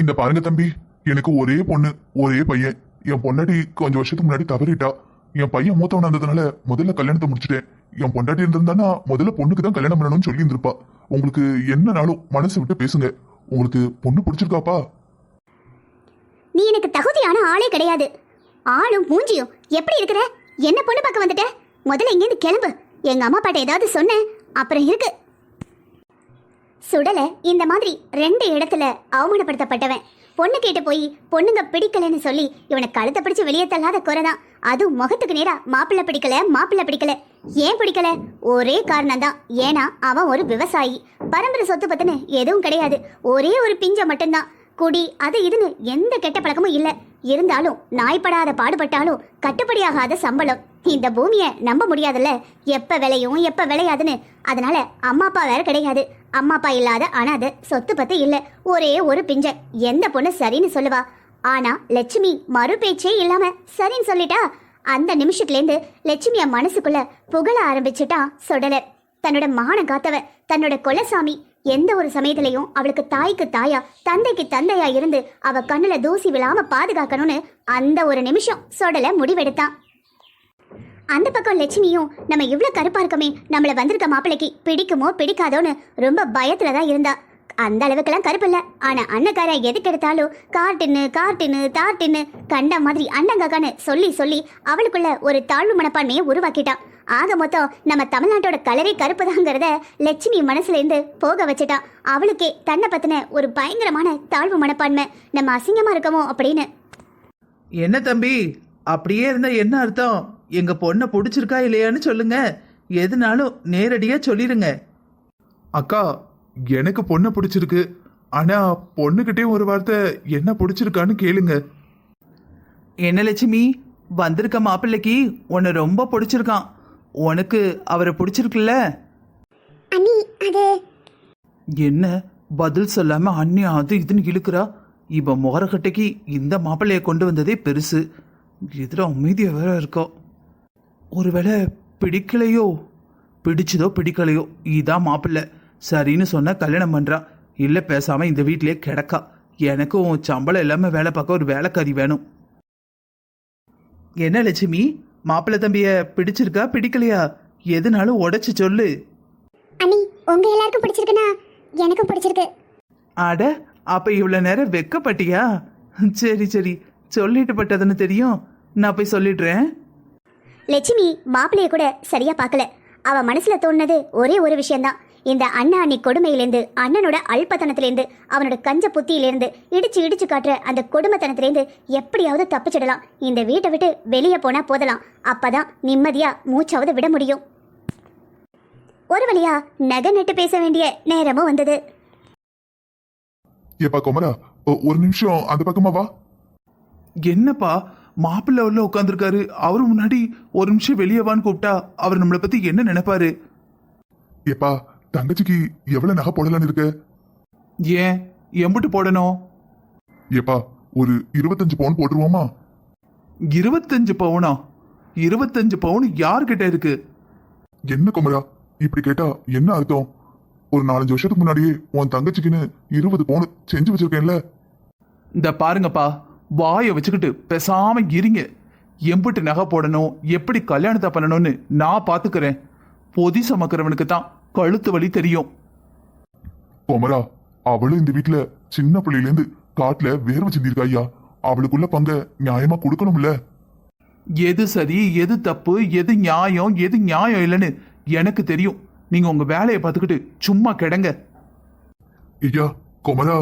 இந்த பாருங்க தம்பி எனக்கு ஒரே பொண்ணு ஒரே பையன். என் பொண்டாட்டி கொஞ்சம் வருஷத்துக்கு முன்னாடி தவறிட்டா. என் பையன் மூத்தவன் இருந்ததுனால முதல்ல கல்யாணத்தை முடிச்சுட்டேன். என் பொண்டாட்டி இருந்திருந்தானா முதல்ல பொண்ணுக்கு தான் கல்யாணம் பண்ணணும்னு சொல்லி இருந்திருப்பா. உங்களுக்கு என்னனாலும் மனசு விட்டு பேசுங்க. உங்களுக்கு பொண்ணு பிடிச்சிருக்காப்பா? நீ எனக்கு தகுதியான ஆளே கிடையாது. ஆளும் மூஞ்சியும் எப்படி இருக்கிற? என்ன பொண்ணு பார்க்க வந்துட்ட? முதல்ல இங்கேருந்து கிளம்பு. எங்க அம்மா பாட்ட ஏதாவது சொன்னேன். அப்புறம் இருக்கு. சுடல இந்த மாதிரி ரெண்டு இடத்துல அவமானப்படுத்தப்பட்டவன். பொண்ணு கேட்டு போய் பொண்ணுங்க பிடிக்கலன்னு சொல்லி இவனை கழுத்தை பிடிச்சு வெளியே தள்ளாத குறைதான் அதுவும் முகத்துக்கு நேரா மாப்பிள்ளை பிடிக்கல மாப்பிள்ளை பிடிக்கல. ஏன் பிடிக்கல? ஒரே காரணம் தான். ஏன்னா அவன் ஒரு விவசாயி. பரம்பரை சொத்து பத்தின எதுவும் கிடையாது. ஒரே ஒரு பிஞ்ச மட்டும்தான். குடி அது இதுன்னு எந்த கெட்ட பழக்கமும் இல்லை. இருந்தாலும் நாய்ப்படாத பாடுபட்டாலும் கட்டுப்படியாகாத சம்பளம். இந்த பூமியை நம்ப முடியாதுல்ல. எப்ப விளையும் எப்ப விளையாதுன்னு. அதனால அம்மா அப்பா வேற கிடையாது. அம்மா அப்பா இல்லாத அனாதை சொத்து பத்து இல்லை. ஒரே ஒரு பிஞ்ச. எந்த பொண்ணு சரின்னு சொல்லுவா. ஆனா லட்சுமி மறு பேச்சே இல்லாம சரின்னு சொல்லிட்டா. அந்த நிமிஷத்துலேருந்து லட்சுமிய மனசுக்குள்ள புகழ ஆரம்பிச்சுட்டான் சொடலர் தன்னோட மான காத்தவ தன்னோட கொலசாமி எந்த ஒரு சமயத்திலையும் அவளுக்கு தாய்க்கு தாயா தந்தைக்கு தந்தையா இருந்து அவ கண்ணுல தூசி விழாம பாதுகாக்கணும்னு அந்த ஒரு நிமிஷம் சொடல முடிவெடுத்தான் அந்த பக்கம் லட்சுமியும் நம்ம இவ்வளோ கருப்பா இருக்கமே நம்மள வந்திருக்க மாப்பிள்ளைக்கு பிடிக்குமோ பிடிக்காதோன்னு ரொம்ப பயத்துல தான் இருந்தா. அந்த அளவுக்குலாம் கருப்பு இல்லை. ஆனால் அண்ணக்கார எதுக்கு எடுத்தாலும் கார்ட்டுன்னு கார்ட்டுன்னு தார்ட்டுன்னு கண்ட மாதிரி அண்ணங்காக்கான்னு சொல்லி சொல்லி அவளுக்குள்ள ஒரு தாழ்வு மனப்பான்மையை உருவாக்கிட்டான் ஆக மொத்தம் நம்ம தமிழ்நாட்டோட கலரே கருப்பு தாங்கிறத லட்சுமி மனசுலேருந்து போக வச்சுட்டான் அவளுக்கே தன்னை பற்றின ஒரு பயங்கரமான தாழ்வு மனப்பான்மை. நம்ம அசிங்கமாக இருக்கமோ அப்படின்னு. என்ன தம்பி? அப்படியே இருந்தால் என்ன அர்த்தம்? எங்க பொண்ணை பிடிச்சிருக்கா இல்லையான்னு சொல்லுங்க. எதுனாலும் நேரடியா சொல்லிருங்க. அக்கா எனக்கு பொண்ணை பிடிச்சிருக்கு. ஆனா பொண்ணுகிட்டே ஒரு வார்த்தை என்ன பிடிச்சிருக்கான்னு கேளுங்க. என்ன லட்சுமி? வந்திருக்க மாப்பிள்ளைக்கு உன்னை ரொம்ப பிடிச்சிருக்கான். உனக்கு அவரை பிடிச்சிருக்குல்ல? அண்ணி அது என்ன? பதில் சொல்லாம அண்ணி அது இதுன்னு இழுக்கிறா? இவ முகரக்கட்டைக்கு இந்த மாப்பிள்ளைய கொண்டு வந்ததே பெருசு. எதிர அமைதியா வேற இருக்கா? ஒருவேளை பிடிக்கலையோ? பிடிச்சதோ பிடிக்கலையோ? இதான் மாப்பிள்ளை. சரின்னு சொன்னா கல்யாணம் பண்றா. இல்ல பேசாம இந்த வீட்டிலேயே கிடக்கா. எனக்கும் சம்பளம் இல்லாம வேலை பார்க்க ஒரு வேலைக்காரி வேணும். என்ன லட்சுமி? மாப்பிள்ளை தம்பிய பிடிச்சிருக்கா பிடிக்கலையா? எதுனாலும் உடைச்சு சொல்லு. அண்ணி உங்க எல்லாருக்கும் பிடிச்சிருக்குன்னா எனக்கும் பிடிச்சிருக்கு. அட அப்ப இவ்வளவு நேரம் வெக்கப்பட்டியா? சரி சரி. சொல்லிட்டு பட்டதுன்னு தெரியும். நான் போய் சொல்லிடுறேன். லட்சுமி மாப்பிள்ளைய கூட சரியா பார்க்கல. அவ மனசுல தோணுனது ஒரே ஒரு விஷயம்தான். இந்த அண்ணா அண்ணி கொடுமையிலேருந்து அண்ணனோட அல்பத்தனத்திலேருந்து அவனோட கஞ்ச புத்தியிலேருந்து இடிச்சு இடிச்சு காட்டுற அந்த கொடுமைத்தனத்திலேருந்து எப்படியாவது தப்பிச்சிடலாம். இந்த வீட்டை விட்டு வெளியே போனா போதலாம். அப்பதான் நிம்மதியா மூச்சாவது விட முடியும். ஒரு வழியா நகை நட்டு பேச வேண்டிய நேரமும் வந்தது. ஏப்பா குமரா ஒரு நிமிஷம் அந்த பக்கமா வா. என்னப்பா மாப்பிள்ளை உள்ள உட்காந்துருக்காரு அவரு முன்னாடி ஒரு நிமிஷம் வெளியே வான்னு கூப்பிட்டா அவர் நம்மளை பத்தி என்ன நினைப்பாரு? ஏப்பா தங்கச்சிக்கு எவ்வளவு நகை போடலான்னு இருக்க? ஏன்? எம்புட்டு போடணும். ஏப்பா ஒரு இருபத்தஞ்சு பவுன் போட்டுருவோமா? இருபத்தஞ்சு பவுனா? இருபத்தஞ்சு பவுன் யார்கிட்ட இருக்கு? என்ன குமரா இப்படி கேட்டா என்ன அர்த்தம்? ஒரு நாலஞ்சு வருஷத்துக்கு முன்னாடியே உன் தங்கச்சிக்குன்னு இருபது பவுன் செஞ்சு வச்சிருக்கேன்ல. இந்த பாருங்கப்பா. வாயை வச்சுக்கிட்டு பேசாம இருங்க. எம்புட்டு நகை போடணும் எப்படி கல்யாணத்தை பண்ணணும்னு நான் பாத்துக்கிறேன். பொதி சமக்கிறவனுக்கு தான் கழுத்து வலி தெரியும். குமரா அவளும் இந்த வீட்ல சின்ன பிள்ளையில இருந்து காட்டுல வேர்வை சிந்திருக்கா ஐயா? அவளுக்குள்ள பங்க நியாயமா கொடுக்கணும்ல? எது சரி எது தப்பு எது நியாயம் எது நியாயம் இல்லைன்னு எனக்கு தெரியும். நீங்க உங்க வேலையை பார்த்துக்கிட்டு சும்மா கிடங்க. ஐயா குமரா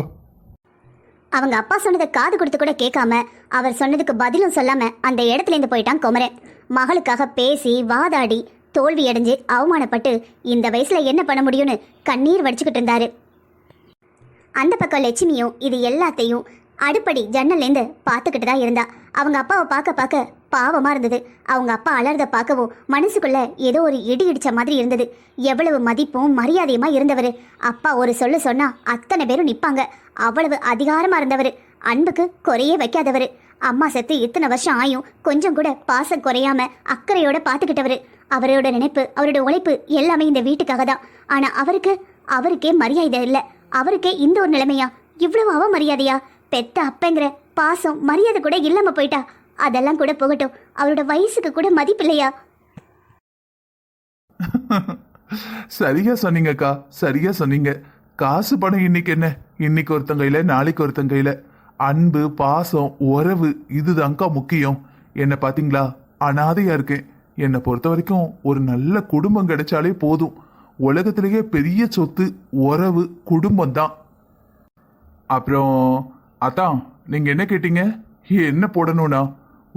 அவங்க அப்பா சொன்னதை காது கொடுத்து கூட கேட்காம அவர் சொன்னதுக்கு பதிலும் சொல்லாம அந்த இடத்துலேருந்து போயிட்டான் குமரன். மகளுக்காக பேசி வாதாடி தோல்வி அடைஞ்சு அவமானப்பட்டு இந்த வயசுல என்ன பண்ண முடியும்னு கண்ணீர் வடிச்சுக்கிட்டு இருந்தாரு. அந்த பக்கம் லட்சுமியும் இது எல்லாத்தையும் அடுப்படி ஜன்னல்லேருந்து பார்த்துக்கிட்டு தான் இருந்தா. அவங்க அப்பாவை பார்க்க பார்க்க பாவமாக இருந்தது. அவங்க அப்பா அலறத பார்க்கவும் மனசுக்குள்ள ஏதோ ஒரு இடி இடிச்ச மாதிரி இருந்தது. எவ்வளவு மதிப்பும் மரியாதையுமா இருந்தவர். அப்பா ஒரு சொல்ல சொன்னா அத்தனை பேரும் நிற்பாங்க அவ்வளவு அதிகாரமாக இருந்தவர். அன்புக்கு குறையே வைக்காதவர். அம்மா செத்து இத்தனை வருஷம் ஆயும் கொஞ்சம் கூட பாசம் குறையாம அக்கறையோட பார்த்துக்கிட்டவர். அவரோட நினைப்பு அவரோட உழைப்பு எல்லாமே இந்த வீட்டுக்காக தான் ஆனால் அவருக்கு அவருக்கே மரியாதை இல்லை. அவருக்கே இந்த ஒரு நிலைமையா? இவ்வளவு அவமரியாதையா? பெத்த அப்பங்கிற பாசம் மரியாதை கூட இல்லாம போயிட்டா. அதெல்லாம் கூட போகட்டும். அவரோட வயசுக்கு கூட மதிப்பில்லையா சரியா சொன்னீங்கக்கா சரியா சொன்னீங்க. காசு பணம் இன்னைக்கு என்ன? இன்னைக்கு ஒருத்தன் கையில நாளைக்கு ஒருத்தன் கையில அன்பு பாசம் உறவு இதுதான்க்கா முக்கியம். என்ன பாத்தீங்களா? அனாதையா இருக்கேன். என்னை பொறுத்த வரைக்கும் ஒரு நல்ல குடும்பம் கிடைச்சாலே போதும். உலகத்திலேயே பெரிய சொத்து உறவு குடும்பம் தான் அப்புறம் அதான் நீங்க என்ன கேட்டீங்க? என்ன போடணும்னா?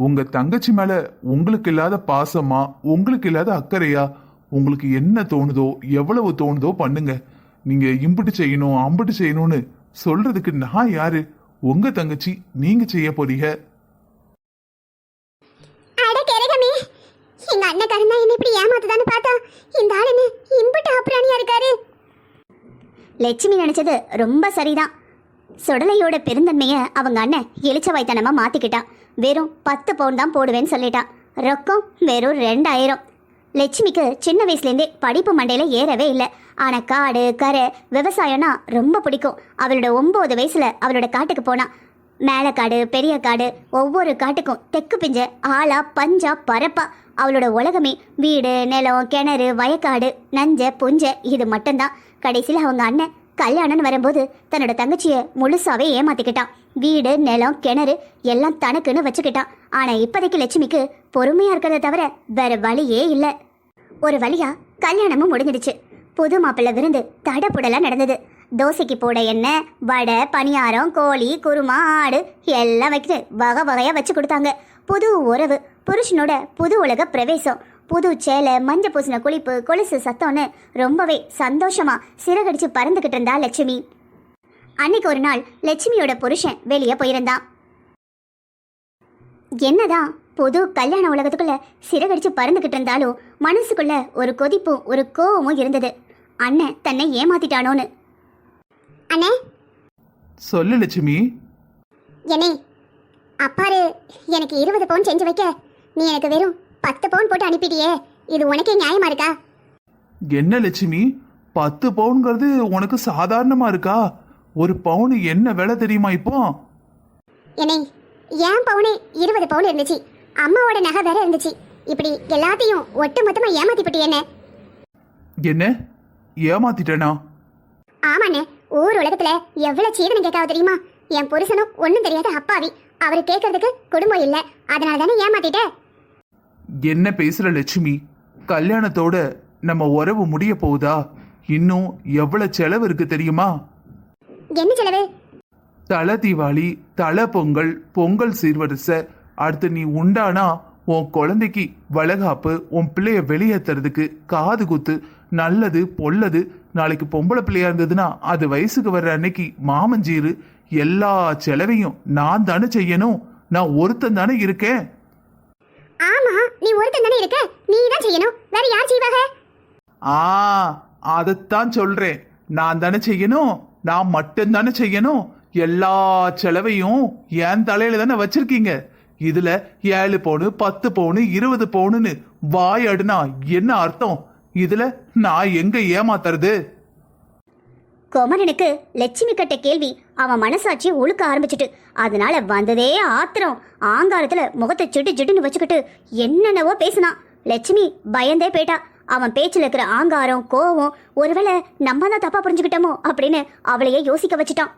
உங்க தங்கச்சி மேல உங்களுக்கு இல்லாத பாசமா உங்களுக்கு இல்லாத அக்கறையா உங்களுக்கு என்ன தோணுதோ எவ்வளவு தோணுதோ பண்ணுங்க. நீங்க இம்புட்டு செய்யணும் அம்புட்டு செய்யணும்னு சொல்றதுக்கு நான் யாரு? உங்க தங்கச்சி நீங்க செய்ய போறீங்க. எங்க அண்ணக்காரன் தான் என்ன இப்படி ஏமாத்துதான்னு பார்த்தா இந்த ஆள் என்ன இம்புட்டு அப்புறாணியா இருக்காரு. லட்சுமி நினைச்சது ரொம்ப சரிதான். சுடலையோட பெருந்தன்மைய அவங்க அண்ணன் எலிச்சவாய்த்தனமா மாத்திக்கிட்டான். வெறும் பத்து பவுன் தான் போடுவேன்னு சொல்லிட்டான். ரொக்கம் வெறும் ரெண்டாயிரம். லட்சுமிக்கு சின்ன வயசுலேருந்தே படிப்பு மண்டையில் ஏறவே இல்லை. ஆனால் காடு கரை விவசாயம்னா ரொம்ப பிடிக்கும். அவளோட ஒம்பது வயசில் அவளோட காட்டுக்கு போனான் மேலே காடு பெரிய காடு ஒவ்வொரு காட்டுக்கும் தெக்கு பிஞ்ச ஆளா பஞ்சா பரப்பா. அவளோட உலகமே வீடு நிலம் கிணறு வயக்காடு நஞ்ச புஞ்ச இது மட்டும்தான். கடைசியில் அவங்க அண்ணன் கல்யாணம்னு வரும்போது தன்னோட தங்கச்சியை முழுசாவே ஏமாத்திக்கிட்டான். வீடு நிலம் கிணறு எல்லாம் தனக்குன்னு வச்சுக்கிட்டான். ஆனா இப்போதைக்கு லட்சுமிக்கு பொறுமையா இருக்கிறத தவிர வேற வழியே இல்லை. ஒரு வழியா கல்யாணமும் முடிஞ்சிடுச்சு. புது மாப்பிள்ளை விருந்து தடப்புடலாம் நடந்தது. தோசைக்கு போட எண்ணெய் வடை பணியாரம் கோழி குருமா ஆடு எல்லாம் வைக்கிட்டு வகை வகையாக வச்சு கொடுத்தாங்க. புது உறவு புருஷனோட புது உலக பிரவேசம். புது சேலை மஞ்ச பூசின குளிப்பு கொலுசு சத்தம்னு ரொம்பவே சந்தோஷமா சிறகடிச்சு பறந்துகிட்டு இருந்தா லட்சுமி. அன்னைக்கு ஒரு நாள் லட்சுமியோட புருஷன் வெளியே போயிருந்தான். என்னதான் புது கல்யாண உலகத்துக்குள்ள சிறகடிச்சு பறந்துகிட்டு இருந்தாலும் மனசுக்குள்ள ஒரு கொதிப்பும் ஒரு கோவமும் இருந்தது. அண்ணன் தன்னை ஏமாத்திட்டானோன்னு. அண்ணே. சொல்லு லட்சுமி. என்னே அப்பாரு எனக்கு இருபது பவுன் செஞ்சு வைக்க. நீ எனக்கு வெறும் பத்து பவுன் போட்டு அனுப்பிட்டியே. இது உனக்கே நியாயமா இருக்கா? என்ன லட்சுமி? பத்து பவுன்ங்கிறது உனக்கு சாதாரணமா இருக்கா? ஒரு பவுன் என்ன விலை தெரியுமா இப்போ? என்னே ஏன் பவுனே இருபது பவுன் இருந்துச்சு. அம்மாவோட நகை வேற இருந்துச்சு. இப்படி எல்லாத்தையும் ஒட்டு மொத்தமா ஏமாத்தி என்ன? என்ன? ஏமாத்திட்டேனா? ஆமாண்ணே ஊர் உலகத்துல எவ்வளவு சீதனம் கேட்காவ தெரியுமா? என் புருஷனும் ஒண்ணும் தெரியாத அப்பாவி. அவரு கேட்கறதுக்கு குடும்பம் இல்ல. அதனால தானே ஏமாத்திட்ட? என்ன பேசுற லட்சுமி? கல்யாணத்தோட நம்ம உறவு முடிய போகுதா? இன்னும் எவ்வளவு செலவு இருக்கு தெரியுமா? என்ன செலவு? தலை தீபாவளி தலை பொங்கல் பொங்கல் சீர்வரிசை அடுத்து நீ உண்டானா உன் குழந்தைக்கு வளகாப்பு உன் பிள்ளைய வெளியேத்துறதுக்கு காது குத்து நல்லது பொல்லது நாளைக்கு பொம்பளை பிள்ளையா இருந்ததுன்னா அது வயசுக்கு வர்ற அன்னைக்கு மாமஞ்சீரு எல்லா செலவையும் நான் தானே செய்யணும்? நான் ஒருத்தன் தானே இருக்கேன்? நீ ஒருத்தன் தானே இருக்க? நீ தான் செய்யணும். வேற யார் செய்வாக ஆ அதைத்தான் சொல்றேன். நான் தானே செய்யணும். நான் மட்டும் தானே செய்யணும். எல்லா செலவையும் என் தலையில தானே வச்சிருக்கீங்க. இதுல ஏழு பவுனு பத்து பவுனு இருபது பவுனுன்னு வாய் அடுனா என்ன அர்த்தம்? இதுல நான் எங்க ஏமாத்துறது? குமரனுக்கு லட்சுமி கட்ட கேள்வி அவன் மனசாட்சியை ஒழுக்க ஆரம்பிச்சிட்டு. அதனால வந்ததே ஆத்திரம். ஆங்காரத்துல முகத்தை சுட்டு சுட்டுன்னு வச்சுக்கிட்டு என்னென்னவோ பேசினான் லட்சுமி பயந்தே போயிட்டா. அவன் பேச்சில் இருக்கிற ஆங்காரம் கோவம் ஒருவேளை நம்ம தான் தப்பா புரிஞ்சுக்கிட்டோமோ அப்படின்னு அவளையே யோசிக்க வச்சுட்டான்.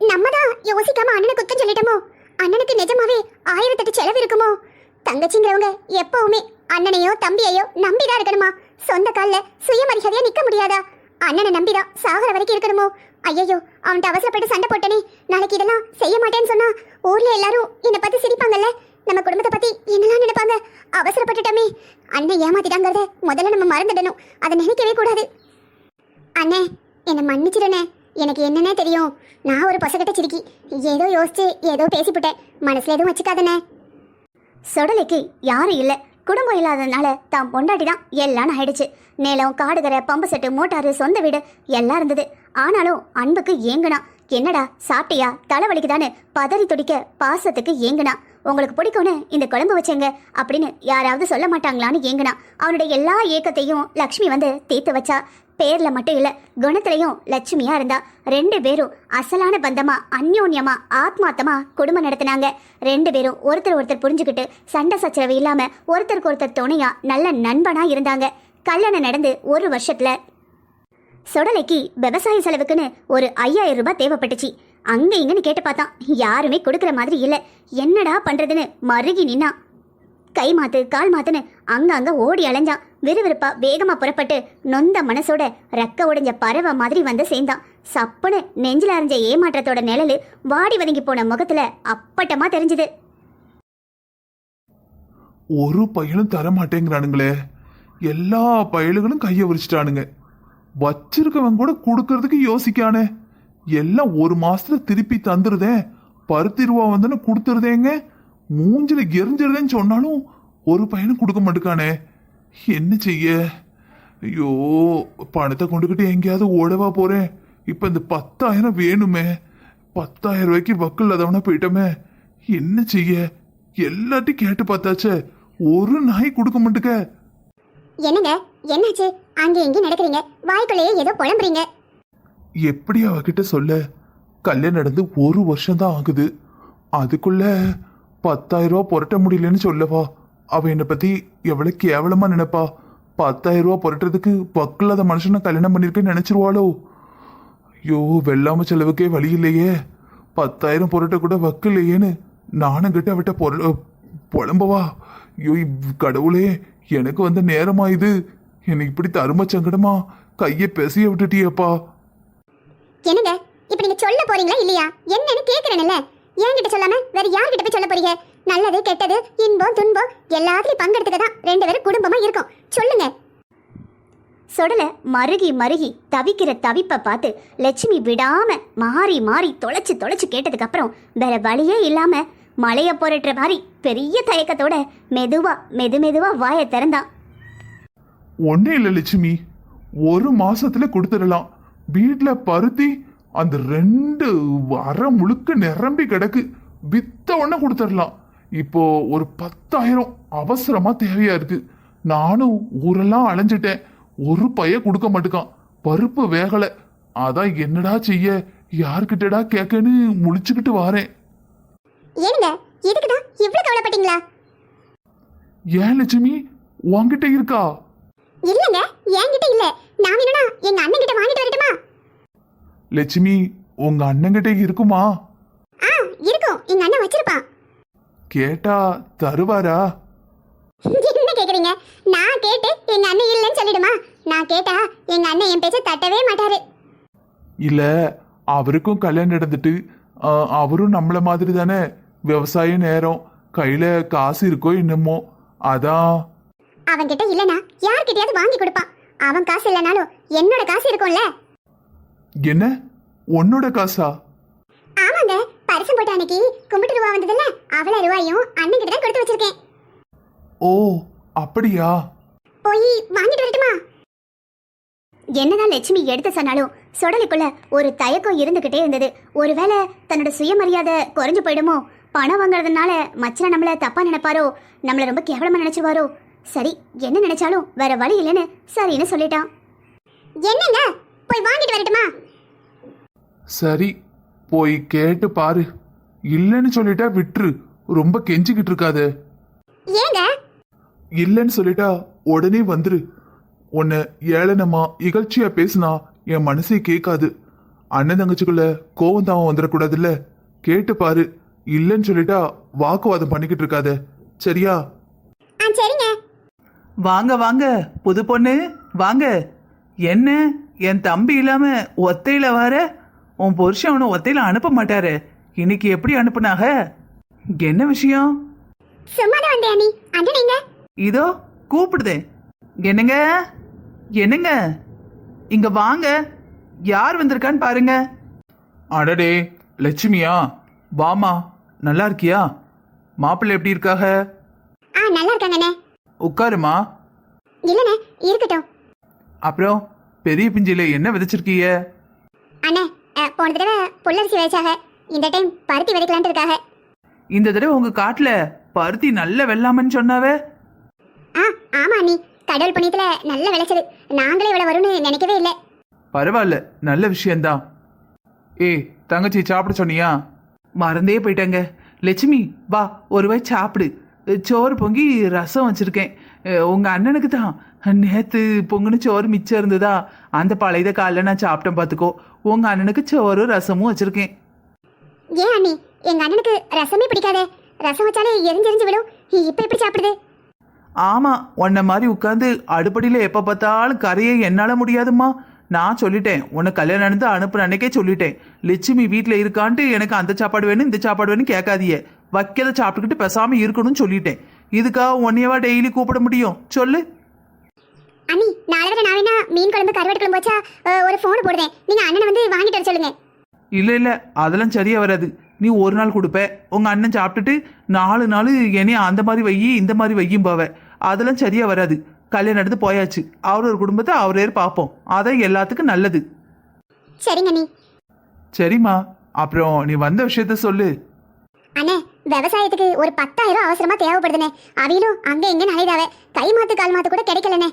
நம்ம தான் யோசிக்காம அண்ணனை குத்தம் சொல்லிட்டோமோ? அண்ணனுக்கு நிஜமாவே ஆயிரத்தெட்டு செலவு இருக்குமோ? தங்கச்சிங்கிறவங்க எப்பவுமே அண்ணனையோ தம்பியையோ நம்பிதான் இருக்கணுமா? சொந்த கால்ல சுயமரியாதையா நிக்க முடியாதா? அண்ணனை நம்பிதான் சாகர வரைக்கும் இருக்கணுமோ? ஐயோ அவன்கிட்ட அவசரப்பட்டு சண்டை போட்டனே. நாளைக்கு இதெல்லாம் செய்ய மாட்டேன்னு சொன்னா ஊர்ல எல்லாரும் என்னை பத்தி சிரிப்பாங்கல்ல? நம்ம குடும்பத்தை பத்தி என்னெல்லாம் நினைப்பாங்க? அவசரப்பட்டுட்டோமே. அண்ணன் ஏமாத்திட்டாங்கிறத முதல்ல நம்ம மறந்துடணும். அதை நினைக்கவே கூடாது. அண்ணே என்னை மன்னிச்சிடனே எனக்கு என்னன்னே தெரியும். நான் ஒரு பொசகட்ட சிரிக்கி ஏதோ யோசிச்சு ஏதோ பேசிவிட்டேன் மனசுல எதுவும் வச்சுக்காதனே சுடலைக்கு யாரும் இல்லை. குடும்பம் இல்லாததுனால தான் பொண்டாட்டி தான் எல்லாம் ஆயிடுச்சு. நிலம் காடுகரை பம்பு செட்டு மோட்டாரு சொந்த வீடு எல்லாம் இருந்தது. ஆனாலும் அன்புக்கு ஏங்குனா. என்னடா சாப்பிட்டியா? தலைவலிக்குதான்னு பதறி துடிக்க பாசத்துக்கு ஏங்குனா. உங்களுக்கு பிடிக்கும்னு இந்த குழம்பு வச்சேங்க அப்படின்னு யாராவது சொல்ல மாட்டாங்களான்னு ஏங்குனா. அவனுடைய எல்லா ஏக்கத்தையும் லக்ஷ்மி வந்து தீர்த்து வச்சா. பேரில் மட்டும் இல்லை குணத்திலையும் லட்சுமியாக இருந்தா. ரெண்டு பேரும் அசலான பந்தமாக அந்யோன்யமாக ஆத்மாத்தமாக குடும்பம் நடத்தினாங்க. ரெண்டு பேரும் ஒருத்தர் ஒருத்தர் புரிஞ்சுக்கிட்டு சண்டை சச்சரவு இல்லாமல் ஒருத்தருக்கு ஒருத்தர் துணையாக நல்ல நண்பனாக இருந்தாங்க. கல்யாணம் நடந்து ஒரு வருஷத்துல. சொடலைக்கு விவசாய செலவுக்குன்னு ஒரு ஐயாயிரம் ரூபாய் தேவைப்பட்டுச்சு. அங்க இங்கன்னு கேட்டு பார்த்தான். யாருமே கொடுக்குற மாதிரி இல்லை. என்னடா பண்றதுன்னு மருகி நின்னான் கை மாத்து கால் மாத்துன்னு அங்கங்க ஓடி அலைஞ்சான். விறுவிறுப்பா வேகமா புறப்பட்டு நொந்த மனசோட ரெக்க உடைஞ்ச பறவை மாதிரி வந்து சேர்ந்தான். சப்புன்னு நெஞ்சில் அரைஞ்ச ஏமாற்றத்தோட நிழலு வாடி வதங்கி போன முகத்துல அப்பட்டமா தெரிஞ்சுது. ஒரு பையனும் தர மாட்டேங்கிறானுங்களே எல்லா பயலுகளும் கையை விரிச்சிட்டானுங்க. வச்சிருக்கவன் கூட கொடுக்கறதுக்கு யோசிக்கானே. எல்லாம் ஒரு மாசத்துல திருப்பி தந்துருதேன் பருத்தி ரூபா வந்துன்னு கொடுத்துருதேங்க. மூஞ்சில எரிஞ்சிருதேன்னு சொன்னாலும் ஒரு பையனும் கொடுக்க மாட்டுக்கானே. என்ன செய்ய? ஐயோ பணத்தை கொண்டுகிட்டு எங்கேயாவது ஓடவா போறேன். இப்ப இந்த பத்தாயிரம் வேணுமே. பத்தாயிரம் ரூபாய்க்கு வக்கல் இல்லாதவனா போயிட்டோமே. என்ன செய்ய? எல்லாத்தையும் கேட்டு பார்த்தாச்சே. ஒரு நாய் கொடுக்க மாட்டுக்க. என்னங்க? என்னாச்சு? அங்க எங்க நடக்கிறீங்க. வாய்க்குள்ளேயே ஏதோ புலம்புறீங்க. எப்படி அவகிட்ட சொல்ல? கல்யாணம் நடந்து ஒரு வருஷம் தான் ஆகுது. அதுக்குள்ள பத்தாயிரம் ரூபா புரட்ட முடியலன்னு சொல்லவா? அவ என்னை பத்தி எவ்வளவு கேவலமா நினைப்பா? பத்தாயிரம் ரூபா புரட்டுறதுக்கு வக்கில்லாத மனுஷனை கல்யாணம் பண்ணிருக்கேன்னு நினைச்சிருவாளோ? ஐயோ வெள்ளாம செலவுக்கே வழி இல்லையே. பத்தாயிரம் புரட்ட கூட வக்கு இல்லையேன்னு நானும் கிட்ட அவட்ட பொருள் புலம்பவா? ஐயோ கடவுளே எனக்கு வந்த நேரமா இது? எனக்கு இப்படி தரும சங்கடமா? கையை பெசிய விட்டுட்டியப்பா. என்னங்க? இப்ப நீங்க சொல்ல போறீங்களா இல்லையா? என்னன்னு கேக்குறேன்ல. என்கிட்ட சொல்லாம வேற யார்கிட்ட போய் சொல்ல போறீங்க? நல்லது கெட்டது இன்பம் துன்பம் எல்லாத்துலயும் பங்கெடுத்துக்க தான் ரெண்டு பேரும் குடும்பமா இருக்கும். சொல்லுங்க. சொடல மருகி மருகி தவிக்கிற தவிப்பை பார்த்து லட்சுமி விடாம மாறி மாறி தொலைச்சு தொலைச்சு கேட்டதுக்கு அப்புறம் வேற வழியே இல்லாம மலையை புரட்டுற மாதிரி பெரிய தயக்கத்தோட மெதுவா மெது மெதுவா வாயை திறந்தான் ஒன்றும் இல்ல லட்சுமி. ஒரு மாசத்துல கொடுத்துடலாம். வீட்டில் பருத்தி அந்த ரெண்டு வர முழுக்க நிரம்பி கிடக்கு. வித்த உடனே கொடுத்துடலாம். இப்போ ஒரு பத்தாயிரம் அவசரமா தேவையா இருக்கு. நானும் ஊரெல்லாம் அலைஞ்சிட்டேன். ஒரு பைய கொடுக்க மாட்டுக்கான். பருப்பு வேகலை. அதான் என்னடா செய்ய யார்கிட்டடா கேட்கன்னு முழிச்சுக்கிட்டு வாரேன். ஏனுங்க இதுக்குதான் இவ்வளவு கவலைப்பட்டீங்களா? ஏன் லட்சுமி? உன்கிட்ட இருக்கா? இல்லங்க என்கிட்ட இல்ல. நான் வேணும்னா எங்க அண்ணன் கிட்ட வாங்கிட்டு வரட்டுமா? லட்சுமி உங்க அண்ணங்கிட்ட இருக்குமா? ஆ இருக்கும். எங்க அண்ணன் வச்சிருப்பான். கேட்டா தருவாரா? என்ன கேக்குறீங்க? நான் கேட்டு எங்க அண்ணன் இல்லைன்னு சொல்லிடுமா? நான் கேட்டா எங்க அண்ணன் என் பேச்ச தட்டவே மாட்டாரு. இல்ல அவருக்கும் கல்யாணம் நடந்துட்டு ஆ, அவரும் நம்மள மாதிரி தானே? விவசாய நேரம். கையில காசு இருக்கோ என்னமோ அதான் அவன் கிட்ட இல்லனா யார்கிட்டயாவது வாங்கி கொடுப்பான் அவன் காசு இல்லனாலும் என்னோட காசு இருக்கும்ல. என்ன? உன்னோட காசா? ஆமாங்க. பரிசம் போட்ட அன்னைக்கு கும்பிட்டு ரூபா வந்ததுல அவ்வளவு ரூபாயும் அண்ணன் கிட்ட தான் கொடுத்து வச்சிருக்கேன். ஓ அப்படியா? போய் வாங்கிட்டு வரட்டுமா? என்னதான் லட்சுமி எடுத்து சொன்னாலும் சொடலுக்குள்ள ஒரு தயக்கம் இருந்துகிட்டே இருந்தது. ஒருவேளை தன்னோட சுயமரியாதை குறைஞ்சு போயிடுமோ? பணம் வாங்குறதுனால மச்சன நம்மள தப்பா நினைப்பாரோ? நம்மள ரொம்ப கேவலமா நினைச்சுவாரோ சரி என்ன நினைச்சாலும் வேற வழி இல்லைன்னு சரின்னு சொல்லிட்டான். என்னங்க? போய் வாங்கிட்டு வரட்டுமா? சரி போய் கேட்டு பாரு. இல்லைன்னு சொல்லிட்டா விட்டுரு. ரொம்ப கெஞ்சிக்கிட்டு இருக்காத. ஏங்க? இல்லைன்னு சொல்லிட்டா உடனே வந்துரு. உன்னை ஏளனமா இகழ்ச்சியா பேசினா என் மனசே கேட்காது. அண்ணன் தங்கச்சிக்குள்ள கோவம் தாவம் வந்துடக்கூடாதுல்ல கேட்டு பாரு. இல்லைன்னு சொல்லிட்டா வாக்குவாதம் பண்ணிக்கிட்டு இருக்காத. சரியா? ஆ சரிங்க. வாங்க வாங்க புது பொண்ணு வாங்க. என்ன? என் தம்பி இல்லாம ஒத்தையில வர? உன் புருஷன் அவனை ஒத்தையில அனுப்ப மாட்டாரு. இன்னைக்கு எப்படி அனுப்புனாக? என்ன விஷயம்? சும்மா தான் வந்தேன் அண்ணி. அண்ணன் எங்க இதோ கூப்பிடுதே என்னங்க? என்னங்க? இங்க வாங்க. யார் வந்திருக்கான்னு பாருங்க. அடடே லட்சுமியா? வாமா. நல்லா இருக்கியா மாப்பிள்ளை எப்படி இருக்காக? ஆ நல்லா இருக்காங்கண்ணே உட்காருமா. இல்லண்ணே இருக்கட்டும். அப்புறம் பெரிய பிஞ்சில என்ன விதைச்சிருக்கீங்க? அண்ணே அஹ், போன தடவை புல்லரிசி விதைச்சாக. இந்த டைம் பருத்தி விதைக்கலான்ட்டு இருக்காக. இந்த தடவை உங்க காட்டுல பருத்தி நல்ல வெள்ளாமன்னு சொன்னாவே? ஆ ஆமா அண்ணி. கடவுள் புண்ணியத்துல நல்ல விளைச்சது நாங்களே இவ்வளவு வரும்னு நினைக்கவே இல்லை. பரவாயில்ல நல்ல விஷயம்தான். ஏய் தங்கச்சி சாப்பிட சொன்னியா? மறந்தே போயிட்டேங்க. லட்சுமி வா ஒரு வாய் சாப்பிடு. சோறு பொங்கி ரசம் வச்சிருக்கேன். அஹ், உங்க அண்ணனுக்கு தான். நேத்து பொங்குன சோறு மிச்சம் இருந்ததா? அந்த பழையத காலைல நான் சாப்பிட்டேன் பார்த்துக்கோ உங்க அண்ணனுக்கு சோறு ரசமும் வச்சிருக்கேன். ஏன் அண்ணி? எங்க அண்ணனுக்கு ரசமே பிடிக்காதே. ரசம் வச்சாலே எரிஞ்சு எரிஞ்சு விடும் இப்ப எப்படி சாப்பிடுது? ஆமா உன்னை மாதிரி உட்காந்து அடுப்படியில் எப்போ பார்த்தாலும் கரையை என்னால் முடியாதும்மா. நான் சொல்லிட்டேன். உன்னை கல்யாணம் நடந்து அனுப்புன அன்னைக்கே சொல்லிட்டேன். லட்சுமி வீட்டில் இருக்கான்ட்டு எனக்கு அந்த சாப்பாடு வேணும் இந்த சாப்பாடு வேணும் கேட்காதீங்க. வைக்கத சாப்பிட்டுக்கிட்டு பேசாமல் இருக்கணும்னு சொல்லிட்டேன். இதுக்காக உன்னையவா டெய்லி கூப்பிட முடியும்? சொல்லு. அண்ணி நாளை வரை நான் வேணா மீன் குழம்பு கருவாடு குழம்பு வச்சா ஒரு ஃபோன் போடுதேன் நீங்க அண்ணனை வந்து வாங்கிட்டு வர சொல்லுங்க. இல்லை இல்லை. அதெல்லாம் சரியா வராது. நீ ஒரு நாள் கொடுப்ப. உங்கள் அண்ணன் சாப்பிட்டுட்டு நாலு நாள் என்னைய அந்த மாதிரி வையி இந்த மாதிரி வையும் போவ. அதெல்லாம் சரியா வராது. கல்யாணம் எடுத்து போயாச்சு. அவர் ஒரு குடும்பத்தை அவரே பார்ப்போம். அதான் எல்லாத்துக்கும் நல்லது. சரிங்க அண்ணி. சரிம்மா. அப்புறம் நீ வந்த விஷயத்த சொல்லு. அண்ணே விவசாயத்துக்கு ஒரு பத்தாயிரம் அவசரமா தேவைப்படுதுனே அவிலும் அங்க எங்க நலைதாவ கை மாத்து கால் மாத்து கூட கிடைக்கலனே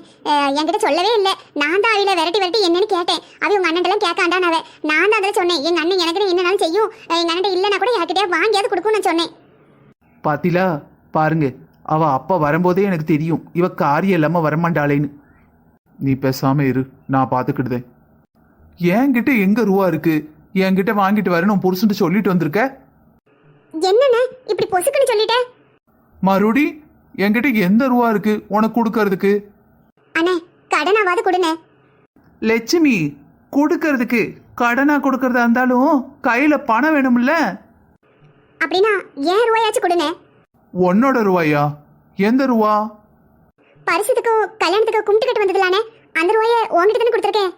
என்கிட்ட சொல்லவே இல்லை. நான் தான் அவில விரட்டி விரட்டி என்னன்னு கேட்டேன். அவி உங்க அண்ணன் கேட்காண்டானவ. நான் தான் அதில் சொன்னேன். எங்க அண்ணன் எனக்கு என்னனாலும் செய்யும். எங்க அண்ணன் இல்லைன்னா கூட யார்கிட்டயே வாங்கியாவது கொடுக்கும்னு நான் சொன்னேன். பாத்திலா பாருங்க. அவ அப்பா வரும்போதே எனக்கு தெரியும். இவ காரியம் இல்லாம வரமாட்டாளேன்னு. நீ பேசாம இரு. நான் பாத்துக்கிடுதேன். என்கிட்ட எங்க ரூபா இருக்கு? என்கிட்ட வாங்கிட்டு வரணும் புருஷன்ட்டு சொல்லிட்டு வந்திருக்க? என்னண்ணே? இப்படி பொசுக்குன்னு மறுபடி என்கிட்ட எந்த ரூபா இருக்கு? உனக்கு கொடுக்கறதுக்கு? அண்ணே கடனாவது கொடுண்ணே. லட்சுமி கொடுக்கறதுக்கு. கடனா கொடுக்கறதா இருந்தாலும் கையில பணம் வேணும்ல? அப்படின்னா ஏன் ரூபாயாச்சும் கொடுண்ணே. உன்னோட ரூபாயா? எந்த ரூபா பரிசுத்துக்கும் கல்யாணத்துக்கும் கும்பிட்டு கட்டு வந்ததுலானே அந்த ரூபாயை உங்ககிட்ட தானே கொடுத்துருக்கேன்.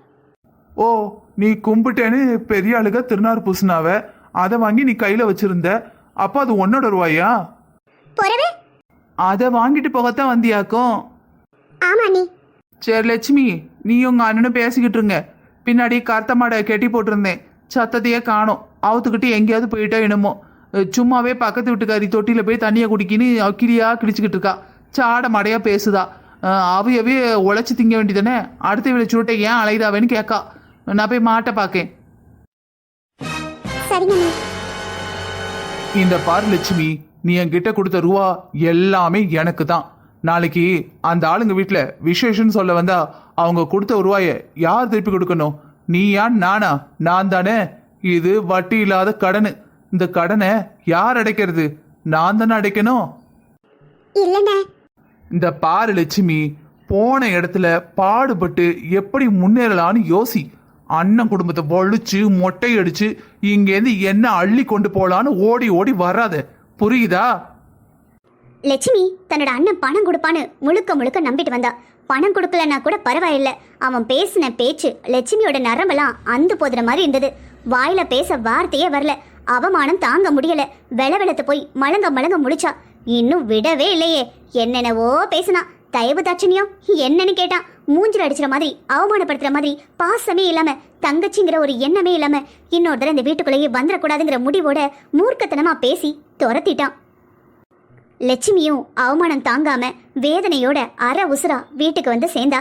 ஓ நீ கும்பிட்டேன்னு பெரிய ஆளுக திருநார் பூசினாவ அதை வாங்கி நீ கையில வச்சிருந்த அப்ப அது உன்னோட ரூபாயா? பொறவு? அதை வாங்கிட்டு போகத்தான் வந்தியாக்கும். ஆமா அண்ணி. சரி லட்சுமி நீ உங்க அண்ணனும் பேசிக்கிட்டு இருங்க. பின்னாடி கருத்த மாடை கெட்டி போட்டிருந்தேன். சத்தத்தையே காணோம். அவுத்துக்கிட்டு எங்கேயாவது போயிட்டா என்னமோ. சும்மாவே பக்கத்து வீட்டுக்காரி தொட்டியில போய் தண்ணியை குடிக்கின்னு கிளியா கிடிச்சுக்கிட்டு இருக்கா. சாட மடையா பேசுதா. அவையவே உழைச்சி திங்க வேண்டியதானே அடுத்த வீட சுருட்டை ஏன் அலைதாவேன்னு கேட்கா நான் போய் மாட்டை பார்க்கேன். இந்த பாரு லட்சுமி நீ என்கிட்ட கொடுத்த ரூபா எல்லாமே எனக்கு தான் நாளைக்கு அந்த ஆளுங்க வீட்ல விசேஷம்னு சொல்ல வந்தா அவங்க கொடுத்த ரூபாய யார் திருப்பி கொடுக்கணும்? நீயா நானா? நான் தானே? இது வட்டி இல்லாத கடனு. இந்த கடனை யார் அடைக்கிறது? நான் தானே அடைக்கணும்? இல்லைண்ணே. இந்த பாரு லட்சுமி போன இடத்துல பாடுபட்டு எப்படி முன்னேறலான்னு யோசி. அண்ணன் குடும்பத்தை ஒழிச்சு மொட்டை அடிச்சு இங்கேருந்து என்ன அள்ளி கொண்டு போலான்னு ஓடி ஓடி வராத. புரியுதா? லட்சுமி தன்னோட அண்ணன் பணம் கொடுப்பான்னு முழுக்க முழுக்க நம்பிட்டு வந்தா. பணம் கொடுக்கலன்னா கூட பரவாயில்ல. அவன் பேசின பேச்சு லட்சுமியோட நரம்பெல்லாம் அந்து போதுற மாதிரி இருந்தது. வாயில பேச வார்த்தையே வரல. அவமானம் தாங்க முடியல. வெள வெளத்து போய் மலங்க மலங்க முடிச்சா இன்னும் விடவே இல்லையே. என்னென்னவோ பேசினா. தயவு தாட்சணியம் என்னன்னு கேட்டான் மூஞ்சில் அடிச்சுற மாதிரி அவமானப்படுத்துற மாதிரி பாசமே இல்லாம தங்கச்சிங்கிற ஒரு எண்ணமே இல்லாம இன்னொரு தடவை இந்த வீட்டுக்குள்ளேயே வந்துடக்கூடாதுங்கிற முடிவோட மூர்க்கத்தனமா பேசி துரத்திட்டான். லட்சுமியும் அவமானம் தாங்காம வேதனையோட அற உசுரா வீட்டுக்கு வந்து சேர்ந்தா.